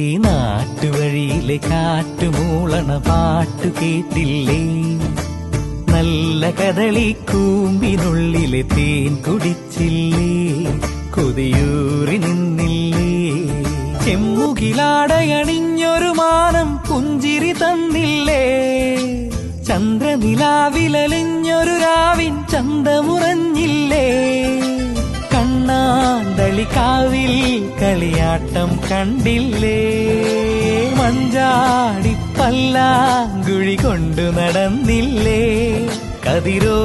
ഈ നാട്ടുവഴിയിലെ കാറ്റുമൂളണ പാട്ടു കേട്ടില്ലേ? നല്ല കദളി കൂമ്പിനുള്ളിലെ തേൻ കുടിച്ചില്ലേ? കൊതിയൂറി നിന്നില്ലേ? ചെമ്മുകിലാടയണിഞ്ഞൊരു മാനം പുഞ്ചിരി തന്നില്ലേ? ചന്ദ്രനിലാവിലലിഞ്ഞൊരു രാവിൻ ചന്തമുറഞ്ഞില്ലേ കണ്ണാന്തളി കളിയാട്ടം കണ്ടില്ലേ? മഞ്ചാടി പല്ലാങ്കുഴി കൊണ്ടു നടന്നില്ലേ? കതിരോ